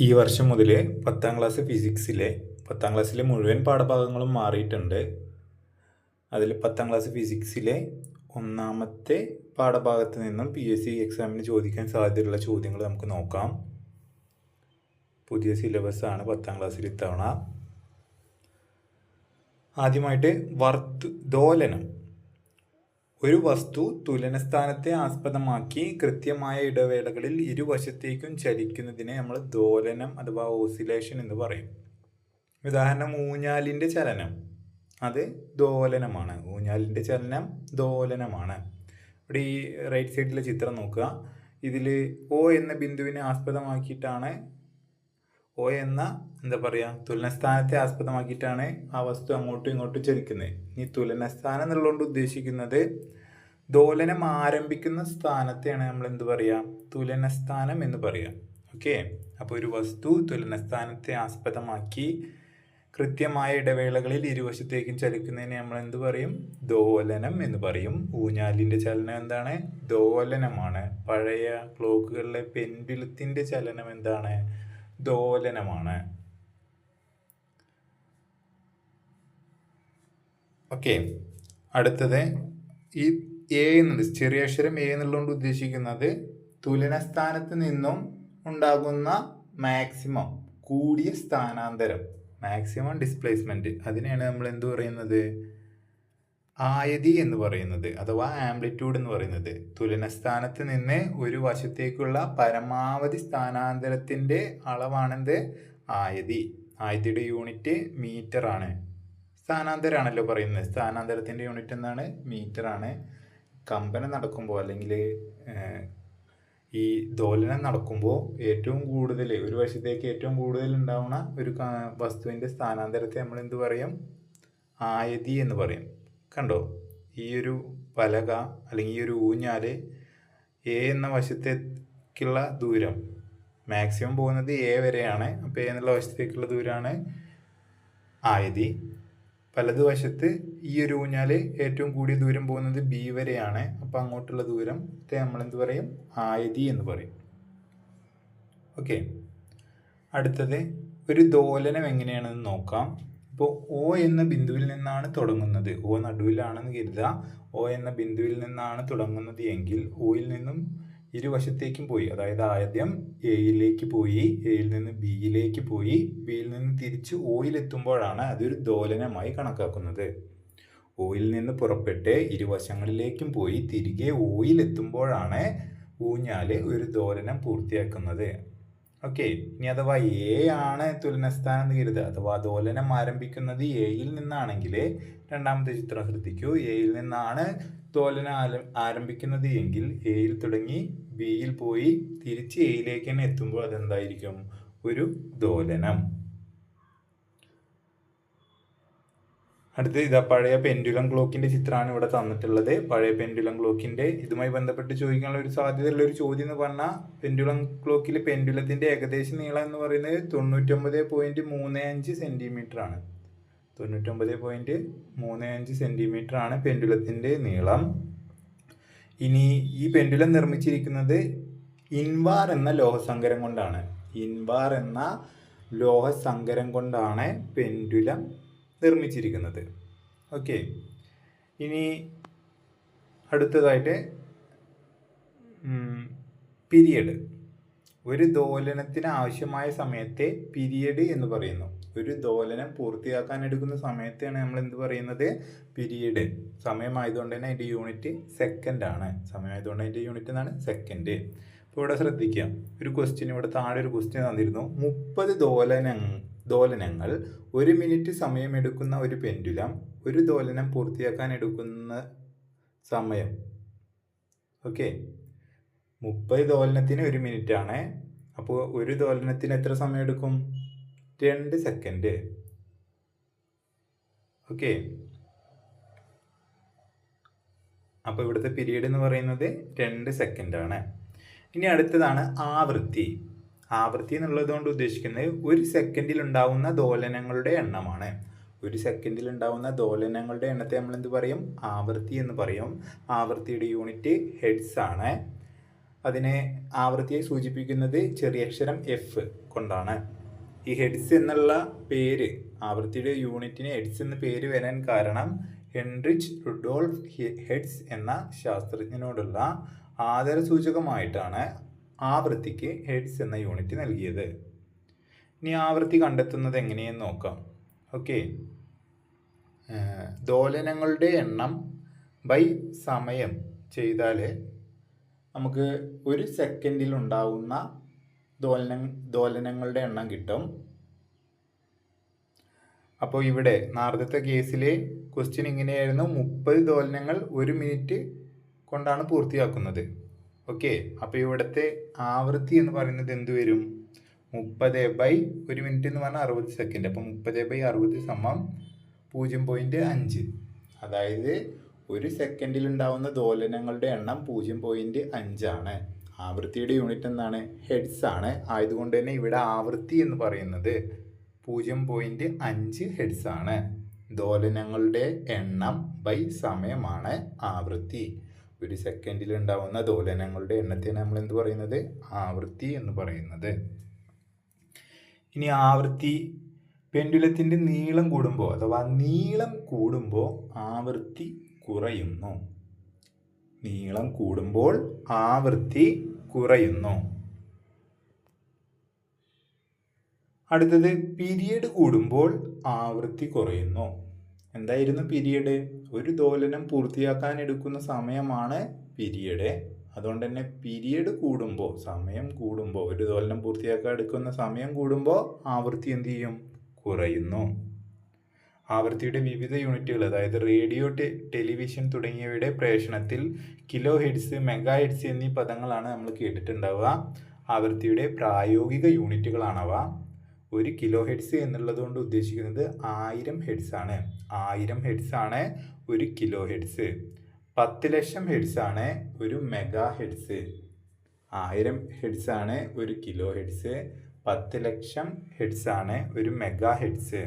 ഈ വർഷം മുതൽ പത്താം ക്ലാസ് ഫിസിക്സിലെ പത്താം ക്ലാസ്സിലെ മുഴുവൻ പാഠഭാഗങ്ങളും മാറിയിട്ടുണ്ട്. അതിൽ പത്താം ക്ലാസ് ഫിസിക്സിലെ ഒന്നാമത്തെ പാഠഭാഗത്ത് നിന്നും പി എസ് സി എക്സാമിന് ചോദിക്കാൻ സാധ്യതയുള്ള ചോദ്യങ്ങൾ നമുക്ക് നോക്കാം. പുതിയ സിലബസാണ് പത്താം ക്ലാസ്സിൽ ഇത്തവണ. ആദ്യമായിട്ട് വർത്ത് ദോലനം. ഒരു വസ്തു തുലനസ്ഥാനത്തെ ആസ്പദമാക്കി കൃത്യമായ ഇടവേളകളിൽ ഇരുവശത്തേക്കും ചലിക്കുന്നതിനെ നമ്മൾ ദോലനം അഥവാ ഓസിലേഷൻ എന്ന് പറയും. ഉദാഹരണം ഊഞ്ഞാലിന്റെ ചലനം. അത് ദോലനമാണ്. ഊഞ്ഞാലിന്റെ ചലനം ദോലനമാണ്. ഇവിടെ ഈ റൈറ്റ് സൈഡിലെ ചിത്രം നോക്കുക. ഇതിൽ ഒ എന്ന ബിന്ദുവിനെ ആസ്പദമാക്കിയിട്ടാണ് ഒ എന്ന എന്താ പറയുക തുലനസ്ഥാനത്തെ ആസ്പദമാക്കിയിട്ടാണ് ആ വസ്തു അങ്ങോട്ടും ഇങ്ങോട്ടും ചലിക്കുന്നത്. ഈ തുലനസ്ഥാനം എന്നുള്ളതുകൊണ്ട് ഉദ്ദേശിക്കുന്നത് ദോലനം ആരംഭിക്കുന്ന സ്ഥാനത്തെയാണ് നമ്മൾ എന്ത് പറയുക തുലനസ്ഥാനം എന്ന് പറയുക ഓക്കെ? അപ്പോൾ ഒരു വസ്തു തുലനസ്ഥാനത്തെ ആസ്പദമാക്കി കൃത്യമായ ഇടവേളകളിൽ ഇരുവശത്തേക്കും ചലിക്കുന്നതിനെ നമ്മൾ എന്ത് പറയും ദോലനം എന്ന് പറയും. ഊഞ്ഞാലിന്റെ ചലനം എന്താണ്? ദോലനമാണ്. പഴയ ക്ലോക്കുകളിലെ പെൻഡുലത്തിന്റെ ചലനം എന്താണ്? ദോലനമാണ്. ഓക്കെ. അടുത്തത് ഈ എ എന്നുള്ളത് ചെറിയ അക്ഷരം എ എന്നുള്ളതുകൊണ്ട് ഉദ്ദേശിക്കുന്നത് തുലനസ്ഥാനത്ത് നിന്നും ഉണ്ടാകുന്ന മാക്സിമം കൂടിയ സ്ഥാനാന്തരം. മാക്സിമം ഡിസ്പ്ലേസ്മെന്റ് അതിനെയാണ് നമ്മൾ എന്ത് പറയുന്നത്? ആയതി എന്ന് പറയുന്നത് അഥവാ ആംപ്ലിറ്റ്യൂഡ് എന്ന് പറയുന്നത്. തുലനസ്ഥാനത്ത് നിന്ന് ഒരു വശത്തേക്കുള്ള പരമാവധി സ്ഥാനാന്തരത്തിന്റെ അളവാണെന്ത്? ആയതി. ആയതിയുടെ യൂണിറ്റ് മീറ്റർ ആണ്. സ്ഥാനാന്തരമാണല്ലോ പറയുന്നത്. സ്ഥാനാന്തരത്തിന്റെ യൂണിറ്റ് എന്താണ്? മീറ്റർ ആണ് കമ്പനം നടക്കുമ്പോൾ അല്ലെങ്കിൽ ഈ ദോലനം നടക്കുമ്പോൾ ഏറ്റവും കൂടുതൽ ഒരു വശത്തേക്ക് ഏറ്റവും കൂടുതൽ ഉണ്ടാവുന്ന ഒരു വസ്തുവിന്റെ സ്ഥാനാന്തരത്തെ നമ്മൾ എന്ത് പറയും? ആയതി എന്ന് പറയും. കണ്ടോ? ഈ ഒരു പലക അല്ലെങ്കിൽ ഈ ഒരു ഊഞ്ഞാൽ എ എന്ന വശത്തേക്കുള്ള ദൂരം മാക്സിമം പോകുന്നത് എ വരെയാണ്. അപ്പോൾ എ എന്നുള്ള വശത്തേക്കുള്ള ദൂരമാണ് ആയതി. വലതുവശത്ത് ഈ ഒരു ഊഞ്ഞാൽ ഏറ്റവും കൂടിയ ദൂരം പോകുന്നത് ബി വരെയാണ്. അപ്പോൾ അങ്ങോട്ടുള്ള ദൂരം നമ്മൾ എന്ത് പറയും? ആയതി എന്ന് പറയും. ഓക്കെ. അടുത്തത് ഒരു ദോലനം എങ്ങനെയാണെന്ന് നോക്കാം. ഇപ്പോൾ ഒ എന്ന ബിന്ദുവിൽ നിന്നാണ് തുടങ്ങുന്നത്. ഒ നടുവിലാണെന്ന് കരുതുക. ഒ എന്ന ബിന്ദുവിൽ നിന്നാണ് തുടങ്ങുന്നത് എങ്കിൽ ഒയിൽ നിന്നും ഇരുവശത്തേക്കും പോയി. അതായത് ആദ്യം എയിലേക്ക് പോയി എയിൽ നിന്ന് ബിയിലേക്ക് പോയി. ബിയിൽ നിന്ന് തിരിച്ച് ഒയിൽ എത്തുമ്പോഴാണ് അതൊരു ദോലനമായി കണക്കാക്കുന്നത്. ഓയിൽ നിന്ന് പുറപ്പെട്ട് ഇരുവശങ്ങളിലേക്കും പോയി തിരികെ ഒയിൽ എത്തുമ്പോഴാണ് ഊഞ്ഞാൽ ഒരു ദോലനം പൂർത്തിയാക്കുന്നത്. ഓക്കെ ഇനി അഥവാ എ ആണ് തുലനസ്ഥാനം എന്ന് കരുതുക. അഥവാ ദോലനം ആരംഭിക്കുന്നത് എയിൽ നിന്നാണെങ്കിൽ രണ്ടാമത്തെ ചിത്രം ശ്രദ്ധിക്കൂ. എയിൽ നിന്നാണ് ദോലനം ആരംഭിക്കുന്നത് എങ്കിൽ എയിൽ തുടങ്ങി ബിയിൽ പോയി തിരിച്ച് എയിലേക്ക് തന്നെ എത്തുമ്പോൾ അതെന്തായിരിക്കും? ഒരു ദോലനം അടുത്തത് ഇതാ പഴയ പെൻഡുലം ക്ലോക്കിന്റെ ചിത്രമാണ് ഇവിടെ തന്നിട്ടുള്ളത്. പഴയ പെൻഡുലം ക്ലോക്കിന്റെ ഇതുമായി ബന്ധപ്പെട്ട് ചോദിക്കാനുള്ള ഒരു സാധ്യതയുള്ള ഒരു ചോദ്യം എന്ന് പറഞ്ഞാൽ പെൻഡുലം ക്ലോക്കിൽ പെൻഡുലത്തിന്റെ ഏകദേശ നീളം എന്ന് പറയുന്നത് തൊണ്ണൂറ്റൊമ്പത് പോയിന്റ് മൂന്ന് അഞ്ച് സെന്റിമീറ്റർ ആണ്. തൊണ്ണൂറ്റൊമ്പത് പോയിന്റ് മൂന്ന് അഞ്ച് സെന്റിമീറ്റർ ആണ് പെൻഡുലത്തിന്റെ നീളം. ഇനി ഈ പെൻഡുലം നിർമ്മിച്ചിരിക്കുന്നത് ഇൻവാർ എന്ന ലോഹസങ്കരം കൊണ്ടാണ്. ഇൻവാർ എന്ന ലോഹസങ്കരം കൊണ്ടാണ് പെൻഡുലം നിർമ്മിച്ചിരിക്കുന്നത്. ഓക്കെ. ഇനി അടുത്തതായിട്ട് പിരിയഡ്. ഒരു ദോലനത്തിന് ആവശ്യമായ സമയത്തെ പിരിയഡ് എന്ന് പറയുന്നു. ഒരു ദോലനം പൂർത്തിയാക്കാൻ എടുക്കുന്ന സമയത്താണ് നമ്മൾ എന്ത് പറയുന്നത്? പിരീഡ് സമയമായതുകൊണ്ട് തന്നെ അതിന്റെ യൂണിറ്റ് സെക്കൻഡ് ആണ്. സമയമായതുകൊണ്ട് അതിന്റെ യൂണിറ്റ് എന്താണ്? സെക്കൻഡ് അപ്പോൾ ഇവിടെ ശ്രദ്ധിക്കുക. ഒരു ക്വസ്റ്റ്യൻ ഇവിടെ താഴെ ഒരു ക്വസ്റ്റ്യൻ തന്നിരുന്നു. മുപ്പത് ദോലന ദോലനങ്ങൾ ഒരു മിനിറ്റ് സമയമെടുക്കുന്ന ഒരു പെൻഡുലം ഒരു ദോലനം പൂർത്തിയാക്കാൻ എടുക്കുന്ന സമയം. ഓക്കെ മുപ്പത് ദോലനത്തിന് ഒരു മിനിറ്റ് ആണ്. അപ്പോൾ ഒരു ദോലനത്തിന് എത്ര സമയം എടുക്കും? രണ്ട് സെക്കൻഡ് ഓക്കെ അപ്പോൾ ഇവിടുത്തെ പീരീഡ് എന്ന് പറയുന്നത് രണ്ട് സെക്കൻഡാണ് ഇനി അടുത്തതാണ് ആവൃത്തി. ആവൃത്തി എന്നുള്ളതുകൊണ്ട് ഉദ്ദേശിക്കുന്നത് ഒരു സെക്കൻഡിൽ ഉണ്ടാവുന്ന ദോലനങ്ങളുടെ എണ്ണമാണ്. ഒരു സെക്കൻഡിൽ ഉണ്ടാവുന്ന ദോലനങ്ങളുടെ എണ്ണത്തെ നമ്മൾ എന്ത് പറയും? ആവൃത്തി എന്ന് പറയും. ആവൃത്തിയുടെ യൂണിറ്റ് ഹെഡ്സ് ആണ്. അതിനെ ആവൃത്തിയെ സൂചിപ്പിക്കുന്നത് ചെറിയ അക്ഷരം എഫ് കൊണ്ടാണ്. ഈ ഹെഡ്സ് എന്നുള്ള പേര് ആവൃത്തിയുടെ യൂണിറ്റിന് ഹെഡ്സ് എന്ന പേര് വരാൻ കാരണം ഹെൻറിച്ച് റുഡോൾഫ് ഹെഡ്സ് എന്ന ശാസ്ത്രജ്ഞനോടുള്ള ആദര സൂചകമായിട്ടാണ് ആവൃത്തിക്ക് ഹെഡ്സ് എന്ന യൂണിറ്റ് നൽകിയത്. ഇനി ആവൃത്തി കണ്ടെത്തുന്നത് എങ്ങനെയെന്ന് നോക്കാം. ഓക്കെ. ദോലനങ്ങളുടെ എണ്ണം ബൈ സമയം ചെയ്താൽ നമുക്ക് ഒരു സെക്കൻഡിൽ ഉണ്ടാവുന്ന ദോലന ദോലനങ്ങളുടെ എണ്ണം കിട്ടും. അപ്പോൾ ഇവിടെ നാർദത്തെ കേസിലെ ക്വസ്റ്റ്യൻ ഇങ്ങനെയായിരുന്നു. മുപ്പത് ദോലനങ്ങൾ ഒരു മിനിറ്റ് കൊണ്ടാണ് പൂർത്തിയാക്കുന്നത്. ഓക്കെ അപ്പോൾ ഇവിടുത്തെ ആവൃത്തി എന്ന് പറയുന്നത് എന്ത് വരും? മുപ്പത് ബൈ ഒരു മിനിറ്റ് എന്ന് പറഞ്ഞാൽ അറുപത് സെക്കൻഡ് അപ്പോൾ മുപ്പത് ബൈ അറുപത് സമം പൂജ്യം പോയിന്റ് അഞ്ച്. അതായത് ഒരു സെക്കൻഡിൽ ഉണ്ടാവുന്ന ദോലനങ്ങളുടെ എണ്ണം പൂജ്യം പോയിന്റ് അഞ്ചാണ്. ആവൃത്തിയുടെ യൂണിറ്റ് എന്താണ് ഹെഡ്സ് ആണ്. ആയതുകൊണ്ട് തന്നെ ഇവിടെ ആവൃത്തി എന്ന് പറയുന്നത് പൂജ്യം പോയിന്റ് അഞ്ച് ഹെഡ്സ് ആണ്. ദോലനങ്ങളുടെ എണ്ണം ബൈ സമയമാണ് ആവൃത്തി. ഒരു സെക്കൻഡിൽ ഉണ്ടാവുന്ന ദോലനങ്ങളുടെ എണ്ണത്തെ നമ്മൾ എന്ത് പറയുന്നത്? ആവൃത്തി എന്ന് പറയുന്നത്. ഇനി ആവൃത്തി പെൻഡുലത്തിന്റെ നീളം കൂടുമ്പോൾ അഥവാ നീളം കൂടുമ്പോൾ ആവൃത്തി കുറയുന്നു. നീളം കൂടുമ്പോൾ ആവൃത്തി കുറയുന്നു. അടുത്തത് പീരിയഡ് കൂടുമ്പോൾ ആവൃത്തി കുറയുന്നു. എന്തായിരുന്നു പീരിയഡ് ഒരു ദോലനം പൂർത്തിയാക്കാൻ എടുക്കുന്ന സമയമാണ് പീരിയഡ് അതുകൊണ്ട് തന്നെ പീരിയഡ് കൂടുമ്പോൾ സമയം കൂടുമ്പോൾ ഒരു ദോലനം പൂർത്തിയാക്കാൻ എടുക്കുന്ന സമയം കൂടുമ്പോൾ ആവൃത്തി എന്ത് ചെയ്യും? കുറയുന്നു. ആവൃത്തിയുടെ വിവിധ യൂണിറ്റുകൾ അതായത് റേഡിയോ ടെലിവിഷൻ തുടങ്ങിയവയുടെ പ്രേഷണത്തിൽ കിലോ ഹെഡ്സ് മെഗാ ഹെഡ്സ് എന്നീ പദങ്ങളാണ് നമ്മൾ കേട്ടിട്ടുണ്ടാവുക. ആവൃത്തിയുടെ പ്രായോഗിക യൂണിറ്റുകളാണവ. ഒരു കിലോ ഹെഡ്സ് എന്നുള്ളത് കൊണ്ട് ഉദ്ദേശിക്കുന്നത് ആയിരം ഹെഡ്സ് ആണ്. ആയിരം ഹെഡ്സ് ആണ് ഒരു കിലോ ഹെഡ്സ് പത്ത് ലക്ഷം ഹെഡ്സ് ആണ് ഒരു മെഗാ ഹെഡ്സ് ആയിരം ഹെഡ്സ് ആണ് ഒരു കിലോ ഹെഡ്സ് പത്ത് ലക്ഷം ഹെഡ്സ് ആണ് ഒരു മെഗാ ഹെഡ്സ്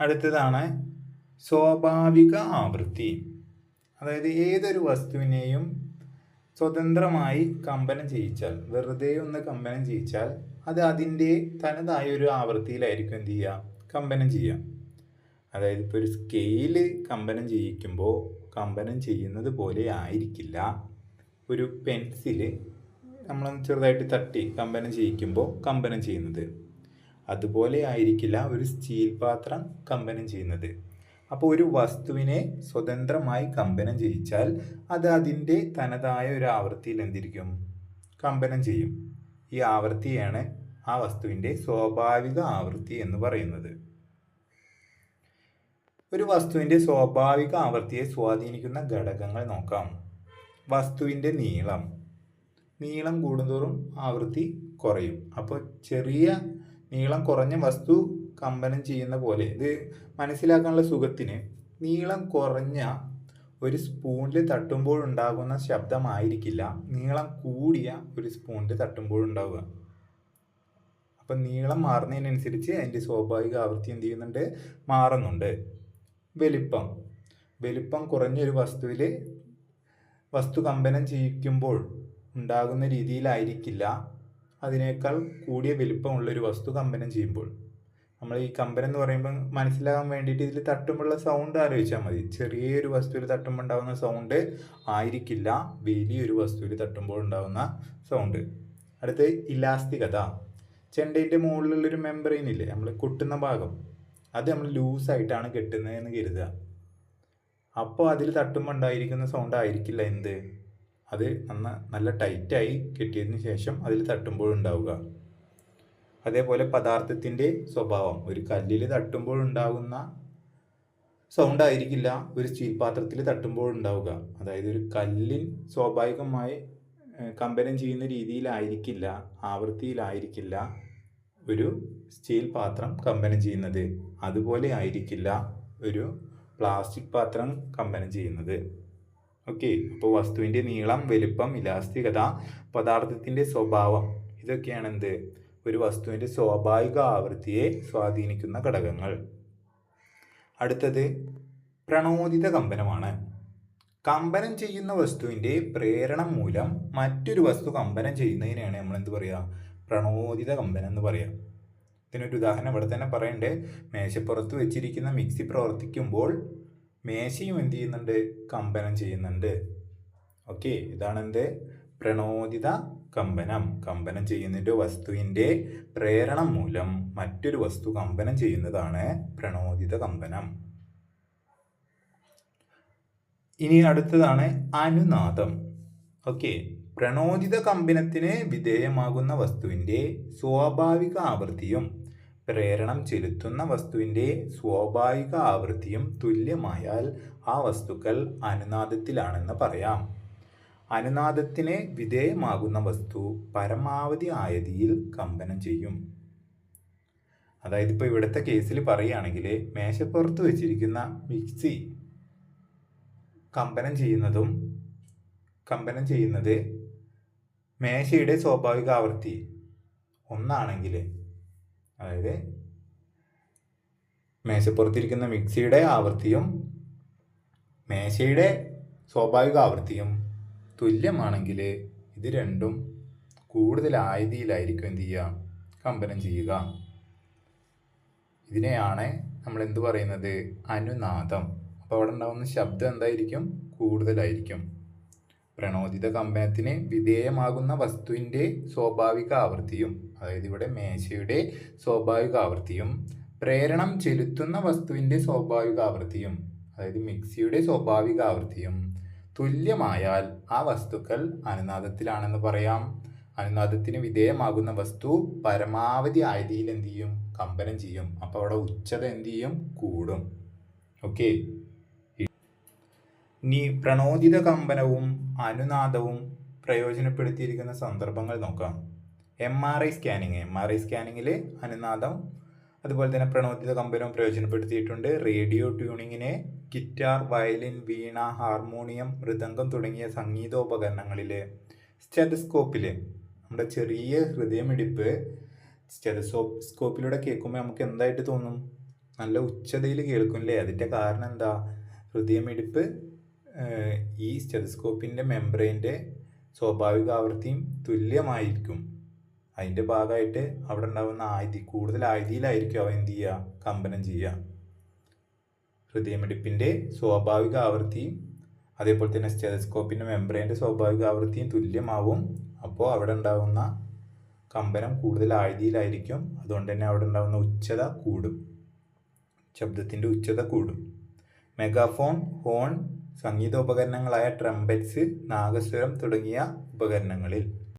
അടുത്തതാണ് സ്വാഭാവിക ആവൃത്തി. അതായത് ഏതൊരു വസ്തുവിനെയും സ്വതന്ത്രമായി കമ്പനം ചെയ്യിച്ചാൽ വെറുതെ ഒന്ന് കമ്പനം ചെയ്യിച്ചാൽ അത് അതിന്റെ തനതായ ഒരു ആവൃത്തിയിലായിരിക്കും എന്ത് ചെയ്യുക? കമ്പനം ചെയ്യുക. അതായത് ഇപ്പോൾ ഒരു സ്കെയിൽ കമ്പനം ചെയ്യിക്കുമ്പോൾ കമ്പനം ചെയ്യുന്നത് പോലെ ആയിരിക്കില്ല. ഒരു പെൻസിൽ നമ്മൾ ചെറുതായിട്ട് തട്ടി കമ്പനം ചെയ്യിക്കുമ്പോൾ കമ്പനം ചെയ്യുന്നത്. അതുപോലെ ആയിരിക്കില്ല ഒരു സ്റ്റീൽ പാത്രം കമ്പനം ചെയ്യുന്നത്. അപ്പോൾ ഒരു വസ്തുവിനെ സ്വതന്ത്രമായി കമ്പനം ചെയ്യിച്ചാൽ അത് അതിന്റെ തനതായ ഒരു ആവൃത്തിയിൽ എന്തിരിക്കും? കമ്പനം ചെയ്യും. ഈ ആവൃത്തിയാണ് ആ വസ്തുവിന്റെ സ്വാഭാവിക ആവൃത്തി എന്ന് പറയുന്നത്. ഒരു വസ്തുവിന്റെ സ്വാഭാവിക ആവൃത്തിയെ സ്വാധീനിക്കുന്ന ഘടകങ്ങൾ നോക്കാം. വസ്തുവിന്റെ നീളം. നീളം കൂടുന്തോറും ആവൃത്തി കുറയും. അപ്പോൾ ചെറിയ നീളം കുറഞ്ഞ വസ്തു കമ്പനം ചെയ്യുന്ന പോലെ. ഇത് മനസ്സിലാക്കാനുള്ള സുഖത്തിന് നീളം കുറഞ്ഞ ഒരു സ്പൂണിൽ തട്ടുമ്പോൾ ഉണ്ടാകുന്ന ശബ്ദമായിരിക്കില്ല. നീളം കൂടിയ ഒരു സ്പൂണിൽ തട്ടുമ്പോൾ ഉണ്ടാവുക അപ്പം നീളം മാറുന്നതിനനുസരിച്ച് അതിന്റെ സ്വാഭാവിക ആവൃത്തി എന്ത് ചെയ്യുന്നുണ്ട്? മാറുന്നുണ്ട്. വലിപ്പം. വലിപ്പം കുറഞ്ഞൊരു വസ്തുവിൽ വസ്തു കമ്പനം ചെയ്യിക്കുമ്പോൾ ഉണ്ടാകുന്ന രീതിയിലായിരിക്കില്ല. അതിനേക്കാൾ കൂടിയ വലിപ്പമുള്ളൊരു വസ്തു കമ്പനം ചെയ്യുമ്പോൾ നമ്മൾ ഈ കമ്പനം എന്ന് പറയുമ്പോൾ മനസ്സിലാകാൻ വേണ്ടിയിട്ട് ഇതിൽ തട്ടുമ്പോഴുള്ള സൗണ്ട് ആലോചിച്ചാൽ മതി. ചെറിയൊരു വസ്തുവിൽ തട്ടുമ്പോൾ ഉണ്ടാകുന്ന സൗണ്ട് ആയിരിക്കില്ല. വലിയൊരു വസ്തുവിൽ തട്ടുമ്പോൾ ഉണ്ടാകുന്ന സൗണ്ട് അടുത്ത് ഇലാസ്തികത. ചെണ്ടേന്റെ മുകളിലുള്ളൊരു മെമ്പറൈൻ ഇല്ലേ നമ്മൾ കുട്ടുന്ന ഭാഗം. അത് നമ്മൾ ലൂസായിട്ടാണ് കെട്ടുന്നതെന്ന് കരുതുക. അപ്പോൾ അതിൽ തട്ടുമ്പോൾ ഉണ്ടായിരിക്കുന്ന സൗണ്ട് ആയിരിക്കില്ല എന്ത്? അത് നന്ന നല്ല ടൈറ്റായി കെട്ടിയതിന് ശേഷം അതിൽ തട്ടുമ്പോൾ ഉണ്ടാവുക അതേപോലെ പദാർത്ഥത്തിന്റെ സ്വഭാവം. ഒരു കല്ലിൽ തട്ടുമ്പോൾ ഉണ്ടാകുന്ന സൗണ്ട് ആയിരിക്കില്ല ഒരു സ്റ്റീൽ പാത്രത്തിൽ തട്ടുമ്പോൾ ഉണ്ടാവുക അതായത് ഒരു കല്ലിൽ സ്വാഭാവികമായി കമ്പനം ചെയ്യുന്ന രീതിയിലായിരിക്കില്ല ആവൃത്തിയിലായിരിക്കില്ല ഒരു സ്റ്റീൽ പാത്രം കമ്പനം ചെയ്യുന്നത്. അതുപോലെ ആയിരിക്കില്ല ഒരു പ്ലാസ്റ്റിക് പാത്രം കമ്പനം ചെയ്യുന്നത്. ഓക്കെ അപ്പോൾ വസ്തുവിന്റെ നീളം വലിപ്പം ഇലാസ്തികത പദാർത്ഥത്തിന്റെ സ്വഭാവം ഇതൊക്കെയാണ് എന്ത്? ഒരു വസ്തുവിന്റെ സ്വാഭാവിക ആവൃത്തിയെ സ്വാധീനിക്കുന്ന ഘടകങ്ങൾ. അടുത്തത് പ്രണോദിത കമ്പനമാണ്. കമ്പനം ചെയ്യുന്ന വസ്തുവിന്റെ പ്രേരണം മൂലം മറ്റൊരു വസ്തു കമ്പനം ചെയ്യുന്നതിനെയാണ് നമ്മൾ എന്ത് പറയുക പ്രണോദിത കമ്പനം എന്ന് പറയാം. ഇതിനൊരു ഉദാഹരണം ഇവിടെ തന്നെ പറയണ്ടേ. മേശപ്പുറത്ത് വെച്ചിരിക്കുന്ന മിക്സി പ്രവർത്തിക്കുമ്പോൾ മേശയും എന്ത് ചെയ്യുന്നുണ്ട്? കമ്പനം ചെയ്യുന്നുണ്ട്. ഓക്കെ ഇതാണ് എന്ത് പ്രണോദിത കമ്പനം. കമ്പനം ചെയ്യുന്നതിന്റെ വസ്തുവിന്റെ പ്രേരണം മൂലം മറ്റൊരു വസ്തു കമ്പനം ചെയ്യുന്നതാണ് പ്രണോദിത കമ്പനം. ഇനി അടുത്തതാണ് അനുനാദം. ഓക്കെ പ്രണോദിത കമ്പനത്തിന് വിധേയമാകുന്ന വസ്തുവിന്റെ സ്വാഭാവിക ആവൃത്തിയും പ്രേരണം ചെലുത്തുന്ന വസ്തുവിന്റെ സ്വാഭാവിക ആവൃത്തിയും തുല്യമായാൽ ആ വസ്തുക്കൾ അനുനാദത്തിലാണെന്ന് പറയാം. അനുനാദത്തിന് വിധേയമാകുന്ന വസ്തു പരമാവധി ആയതിയിൽ കമ്പനം ചെയ്യും. അതായത് ഇപ്പോൾ ഇവിടുത്തെ കേസിൽ പറയുകയാണെങ്കിൽ മേശപ്പുറത്ത് വെച്ചിരിക്കുന്ന മിക്സി കമ്പനം ചെയ്യുന്നതും കമ്പനം ചെയ്യുന്നത് മേശയുടെ സ്വാഭാവിക ആവൃത്തി ഒന്നാണെങ്കിൽ അതായത് മേശപ്പുറത്തിരിക്കുന്ന മിക്സിയുടെ ആവൃത്തിയും മേശയുടെ സ്വാഭാവിക ആവൃത്തിയും തുല്യമാണെങ്കിൽ ഇത് രണ്ടും കൂടുതൽ ആയതിയിലായിരിക്കും എന്ത് ചെയ്യുക? കമ്പനം ചെയ്യുക. ഇതിനെയാണ് നമ്മൾ എന്ത് പറയുന്നത്? അനുനാദം. അപ്പോൾ അവിടെ ഉണ്ടാകുന്ന ശബ്ദം എന്തായിരിക്കും? കൂടുതലായിരിക്കും. പ്രണോദിത കമ്പനത്തിന് വിധേയമാകുന്ന വസ്തുവിന്റെ സ്വാഭാവിക ആവൃത്തിയും അതായത് ഇവിടെ മേശയുടെ സ്വാഭാവിക ആവൃത്തിയും പ്രേരണം ചെലുത്തുന്ന വസ്തുവിന്റെ സ്വാഭാവിക ആവൃത്തിയും അതായത് മിക്സിയുടെ സ്വാഭാവിക ആവൃത്തിയും തുല്യമായാൽ ആ വസ്തുക്കൾ അനുനാദത്തിലാണെന്ന് പറയാം. അനുനാദത്തിന് വിധേയമാകുന്ന വസ്തു പരമാവധി ആയതിയിൽ എന്ത് ചെയ്യും? കമ്പനം ചെയ്യും. അപ്പോൾ അവിടെ ഉച്ചത എന്ത് ചെയ്യും? കൂടും. ഓക്കെ ഇനി പ്രണോദിത കമ്പനവും അനുനാദവും പ്രയോജനപ്പെടുത്തിയിരിക്കുന്ന സന്ദർഭങ്ങൾ നോക്കാം. M R I scanning M R I സ്കാനിങ്ങിൽ അനുനാദം അതുപോലെ തന്നെ പ്രണോദിത കമ്പനവും പ്രയോജനപ്പെടുത്തിയിട്ടുണ്ട്. Radio ട്യൂണിങ്ങിന് guitar violin veena harmonium mridangam തുടങ്ങിയ സംഗീതോപകരണങ്ങളിൽ സ്റ്റെതസ്കോപ്പിൽ നമ്മുടെ ചെറിയ ഹൃദയമിടിപ്പ് സ്റ്റെതസ്കോപ്പിലൂടെ സ്കോപ്പിലൂടെ കേൾക്കുമ്പോൾ നമുക്ക് എന്തായിട്ട് തോന്നും? നല്ല ഉച്ചതയിൽ കേൾക്കും അല്ലേ അതിന്റെ കാരണം എന്താ? ഹൃദയമിടിപ്പ് ഈ സ്റ്റെതസ്കോപ്പിന്റെ മെംബ്രെയിന്റെ സ്വാഭാവിക ആവൃത്തിയും തുല്യമായിരിക്കും. അതിന്റെ ഭാഗമായിട്ട് അവിടെ ഉണ്ടാകുന്ന ആയുധി കൂടുതൽ ആയുധിയിലായിരിക്കും അവ എന്ത് ചെയ്യുക? കമ്പനം ചെയ്യുക. ഹൃദയമിടിപ്പിന്റെ സ്വാഭാവിക ആവൃത്തിയും അതേപോലെ തന്നെ സ്റ്റെതസ്കോപ്പിന്റെ മെംബ്രെയിന്റെ സ്വാഭാവിക ആവൃത്തിയും തുല്യമാവും. അപ്പോൾ അവിടെ ഉണ്ടാകുന്ന കമ്പനം കൂടുതൽ ആയുധിയിലായിരിക്കും. അതുകൊണ്ട് തന്നെ അവിടെ ഉണ്ടാകുന്ന ഉച്ചത കൂടും. ശബ്ദത്തിന്റെ ഉച്ചത കൂടും. മെഗാഫോൺ ഹോൺ സംഗീതോപകരണങ്ങളായ ട്രംപറ്റ്സ് നാഗസ്വരം തുടങ്ങിയ ഉപകരണങ്ങളിൽ.